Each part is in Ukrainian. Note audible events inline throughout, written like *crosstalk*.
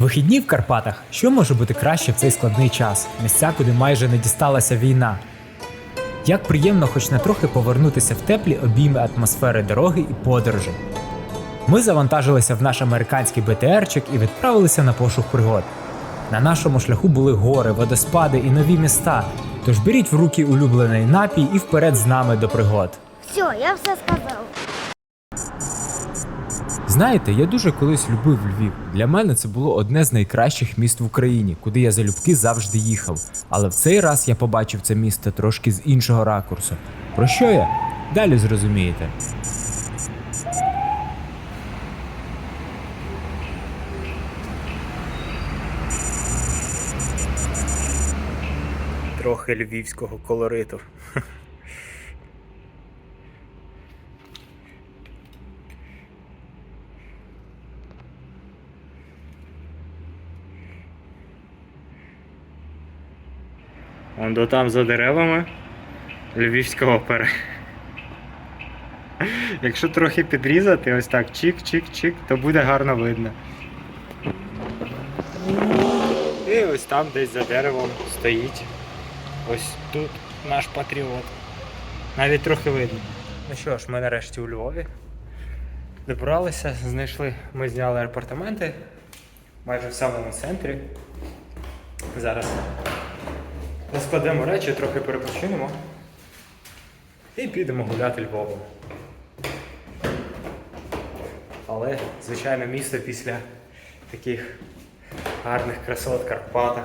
Вихідні в Карпатах. Що може бути краще в цей складний час? Місця, куди майже не дісталася війна. Як приємно хоч на трохи повернутися в теплі обійми атмосфери дороги і подорожі. Ми завантажилися в наш американський БТРчик і відправилися на пошук пригод. На нашому шляху були гори, водоспади і нові міста. Тож беріть в руки улюблений напій і вперед з нами до пригод. Все, я все сказав. Знаєте, я дуже колись любив Львів. Для мене це було одне з найкращих міст в Україні, куди я залюбки завжди їхав. Але в цей раз я побачив це місто трошки з іншого ракурсу. Про що я? Далі зрозумієте. Трохи львівського колориту. Он до там за деревами Львівська опера. Якщо трохи підрізати, ось так чик-чик-чик, то буде гарно видно. І ось там десь за деревом стоїть. Ось тут наш патріот. Навіть трохи видно. Ну що ж, ми нарешті у Львові. Добралися, знайшли, ми зняли апартаменти майже в самому центрі. Зараз Розкладемо речі, трохи перепочинемо і підемо гуляти Львовом. Але, звичайно, місто після таких гарних красот Карпатах.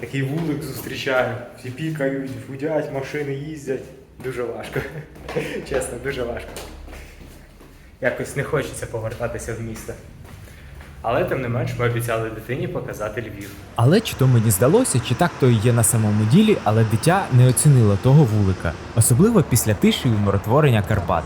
Такий вулик зустрічаю, всі пікають, гудять, машини їздять. Дуже важко. *laughs* Чесно, дуже важко. Якось не хочеться повертатися в місто. Але тим не менш ми обіцяли дитині показати Львів. Але чи то мені здалося, чи так то і є на самому ділі, але дитя не оцінило того вулика, особливо після тиші і умиротворення Карпат.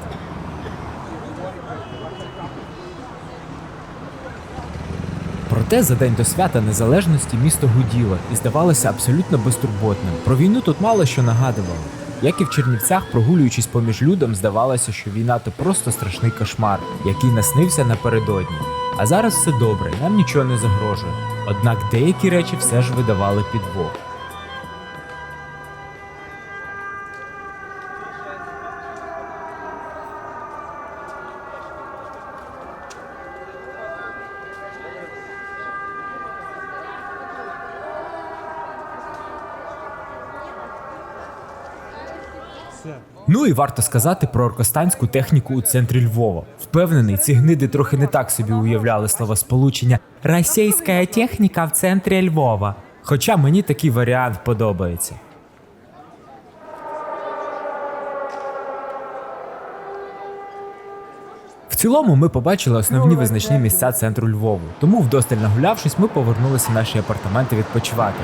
Проте за день до свята незалежності місто гуділо і здавалося абсолютно безтурботним. Про війну тут мало що нагадувало. Як і в Чернівцях, прогулюючись поміж людом, здавалося, що війна то просто страшний кошмар, який наснився напередодні. А зараз все добре, нам нічого не загрожує. Однак деякі речі все ж видавали підвох. Ну і варто сказати про оркостанську техніку у центрі Львова. Впевнений, ці гниди трохи не так собі уявляли словосполучення «російська техніка в центрі Львова. Хоча мені такий варіант подобається. Цілому ми побачили основні визначні місця центру Львову. Тому, вдосталь нагулявшись, ми повернулися в наші апартаменти відпочивати.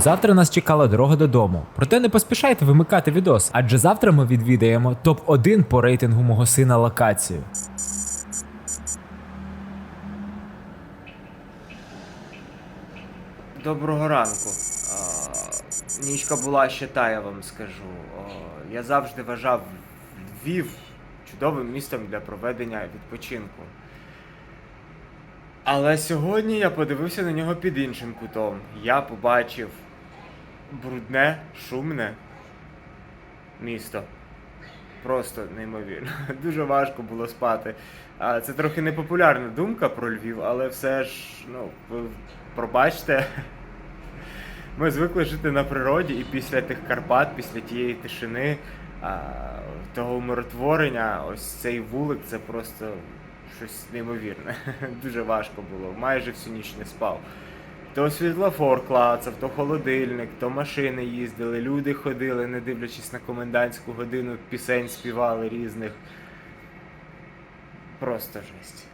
Завтра нас чекала дорога додому. Проте не поспішайте вимикати відос, адже завтра ми відвідаємо топ-1 по рейтингу мого сина локацію. Доброго ранку. Нічка була ще та, я вам скажу. Я завжди вважав Львів чудовим містом для проведення відпочинку. Але сьогодні я подивився на нього під іншим кутом. Я побачив брудне, шумне місто. Просто неймовірно. *laughs* Дуже важко було спати. Це трохи непопулярна думка про Львів, але все ж, ну, ви пробачте. *laughs* Ми звикли жити на природі, і після тих Карпат, після тієї тишини, того умиротворення, ось цей вулик це просто щось неймовірне. *laughs* Дуже важко було. Майже всю ніч не спав. То світлофор клацав, то холодильник, то машини їздили, люди ходили, не дивлячись на комендантську годину, пісень співали різних. Просто жесть.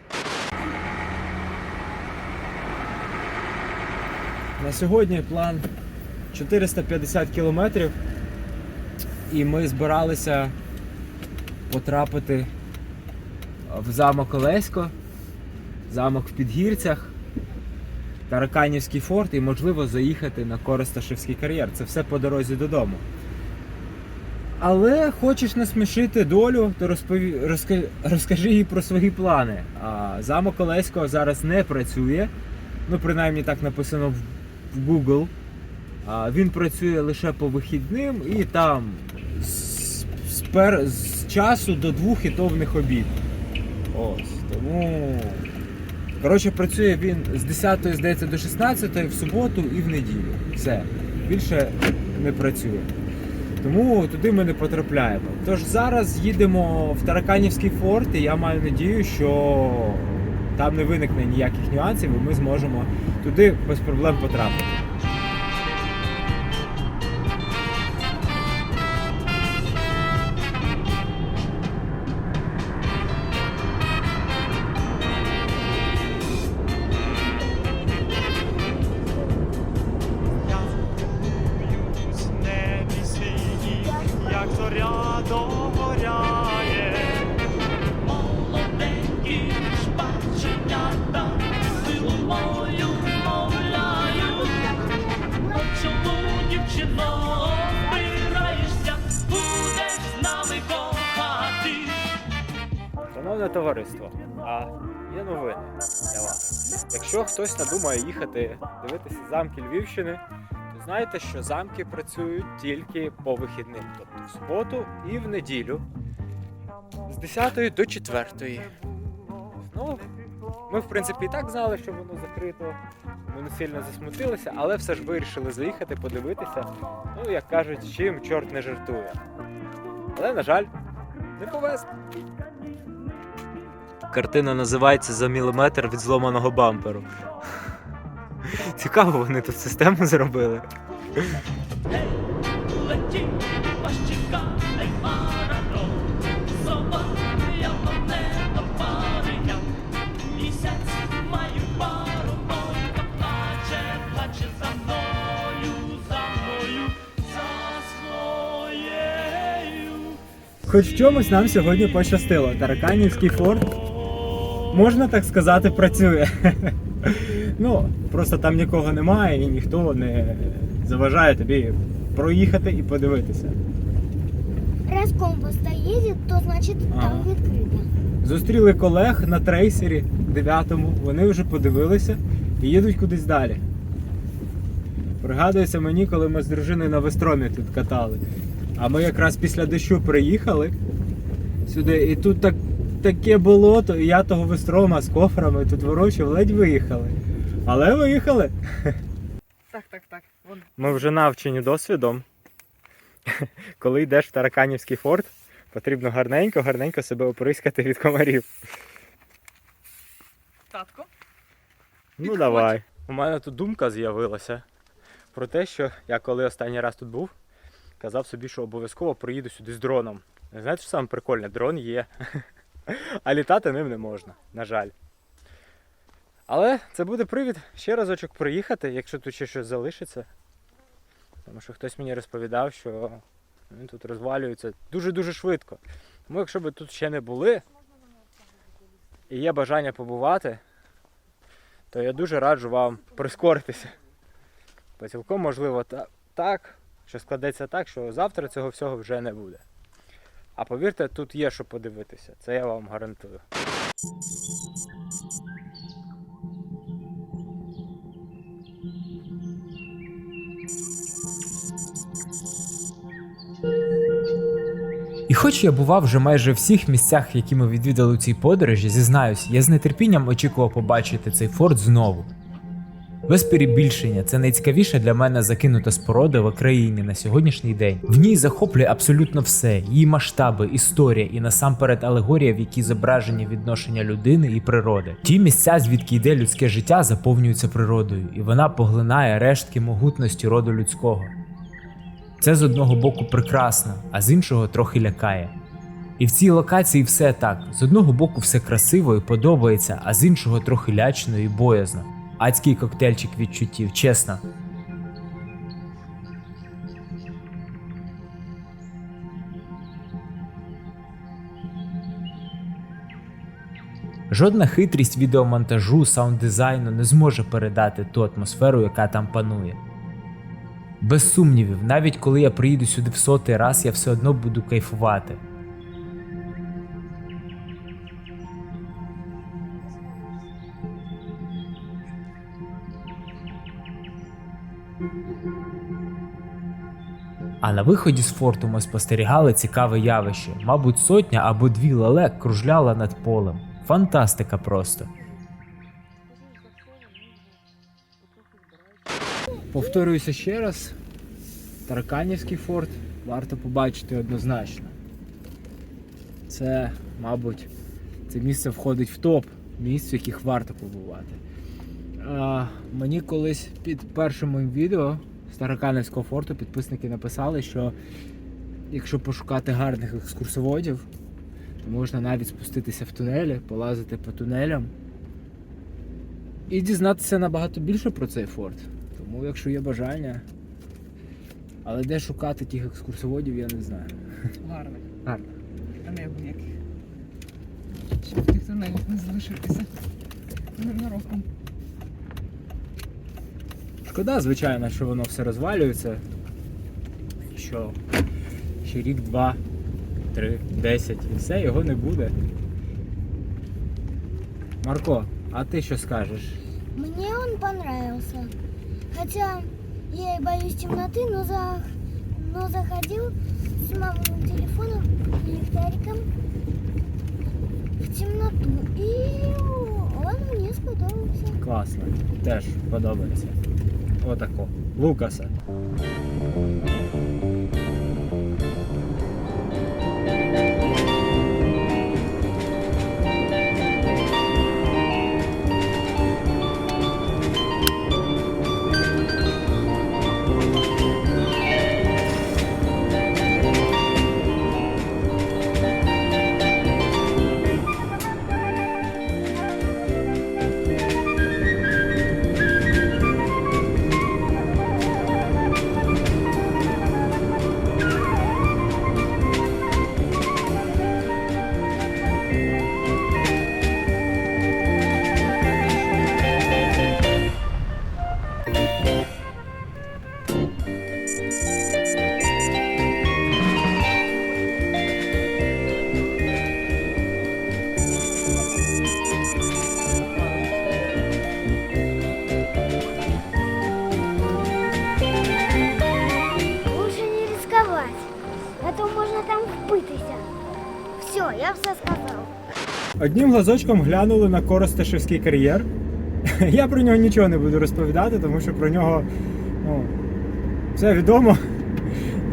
На сьогодні план 450 кілометрів, і ми збиралися потрапити в замок Олесько, замок в Підгірцях, Тараканівський форт і, можливо, заїхати на Коросташевський кар'єр. Це все по дорозі додому. Але хочеш насмішити долю, то розпові... розка... розкажи їй про свої плани. А, замок Олеського зараз не працює. Ну, принаймні так написано в Google. Він працює лише по вихідним і там з, з, пер, з часу до двох і обід. Ось. Тому. Коротше, працює він з 10, здається, до 16 в суботу і в неділю. Все. Більше не працює. Тому туди ми не потрапляємо. Тож зараз їдемо в Тараканівський форт, і я маю надію, що там не виникне ніяких нюансів, і ми зможемо туди без проблем потрапити. Шановне товариство, а є новини для вас. Якщо хтось надумає їхати дивитися замки Львівщини, то знайте, що замки працюють тільки по вихідним, тобто в суботу і в неділю з 10 до 4. Ну, ми, в принципі, і так знали, що воно закрито. Ми не сильно засмутилися, але все ж вирішили заїхати, подивитися. Ну, як кажуть, чим чорт не жартує. Але, на жаль, не повезло. Картина називається За міліметр від зломаного бамперу. Цікаво, вони тут систему зробили. Хоч в чомусь нам сьогодні пощастило. Тараканівський форт, можна так сказати, працює. *laughs* Ну, просто там нікого немає і ніхто не заважає тобі проїхати і подивитися. Раз компас едет, то значит Ага. там відкрито. Зустріли колег на трейсері 9-му, вони вже подивилися і їдуть кудись далі. Пригадується мені, коли ми з дружиною на Вестромі тут катали. А ми якраз після дощу приїхали сюди, і тут так, таке болото, і я того Вестрома з кофрами тут ворочив, ледь виїхали. Але виїхали. Так, так, так. Вон. Ми вже навчені досвідом. *laughs* Коли йдеш в Тараканівський форт, потрібно гарненько, гарненько себе оприскати від комарів. Татко. Ну Підходь. давай. У мене тут думка з'явилася про те, що я коли останній раз тут був, казав собі, що обов'язково приїду сюди з дроном. Знаєте, що саме прикольне? Дрон є. *laughs* А літати ним не можна, на жаль. Але це буде привід ще разочок приїхати, якщо тут ще щось залишиться. Тому що хтось мені розповідав, що він тут розвалюється дуже-дуже швидко. Тому якщо ви тут ще не були і є бажання побувати, то я дуже раджу вам прискоритися. Бо цілком можливо та- так, що складеться так, що завтра цього всього вже не буде. А повірте, тут є що подивитися, це я вам гарантую. І хоч я бував вже майже в всіх місцях, які ми відвідали у цій подорожі, зізнаюсь, я з нетерпінням очікував побачити цей форт знову. Без перебільшення, це найцікавіша для мене закинута споруда в Україні на сьогоднішній день. В ній захоплює абсолютно все: її масштаби, історія і насамперед алегорія, в якій зображені відношення людини і природи. Ті місця, звідки йде людське життя, заповнюються природою, і вона поглинає рештки могутності роду людського. Це з одного боку прекрасно, а з іншого трохи лякає. І в цій локації все так: з одного боку все красиво і подобається, а з іншого трохи лячно і боязно. Адський коктейльчик відчуттів, чесно. Жодна хитрість відеомонтажу, саунд-дизайну не зможе передати ту атмосферу, яка там панує. Без сумнівів, навіть коли я приїду сюди в сотий раз, я все одно буду кайфувати. А на виході з форту ми спостерігали цікаве явище. Мабуть, сотня або дві лелек кружляла над полем. Фантастика просто. Повторююся ще раз. Тараканівський форт варто побачити однозначно. Це, мабуть, це місце входить в топ місць, в яких варто побувати. А, мені колись під першим моїм відео з Тараканівського форту підписники написали, що якщо пошукати гарних екскурсоводів, то можна навіть спуститися в тунелі, полазити по тунелям і дізнатися набагато більше про цей форт. Тому, якщо є бажання. Але де шукати тих екскурсоводів, я не знаю. Гарних, Гарно. а не будь-яких. Щоб в тих тунелях не залишитися. Ненароком. Шкода, звичайно, що воно все розвалюється. Що ще рік, два, три, десять і все, його не буде. Марко, а ти що скажеш? Мне он понравился. Хотя я и боюсь темноты, но, за... но заходил с маминым телефоном и ліхтариком в темноту. И он мне сподобался. Класно, теж подобається. Отако. Лукаса. А то можно там вбитися. Все, я все сказал. Одним глазочком глянули на Коростишевський кар'єр. *laughs* Я про нього нічого не буду розповідати, тому що про нього ну, все відомо.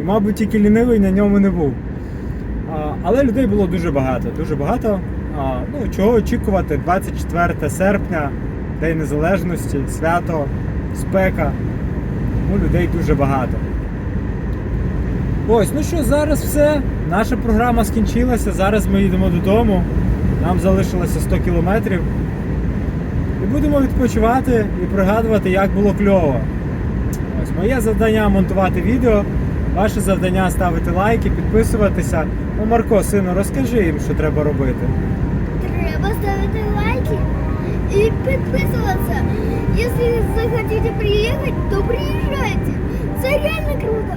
І, мабуть, тільки лінивий на ньому не був. А, але людей було дуже багато. Дуже багато. А, ну, чого очікувати? 24 серпня, День Незалежності, свято, спека. Ну, людей дуже багато. Ось, ну що, зараз все. Наша програма скінчилася. Зараз ми їдемо додому. Нам залишилося 100 кілометрів. І будемо відпочивати і пригадувати, як було кльово. Ось моє завдання монтувати відео. Ваше завдання ставити лайки, підписуватися. Ну, Марко, сину, розкажи їм, що треба робити. Треба ставити лайки и подписываться. Если захотите приехать, то приезжайте. Це реально круто.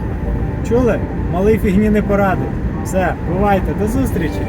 Чули? Малий фігні не порадить. Все, бувайте, до зустрічі!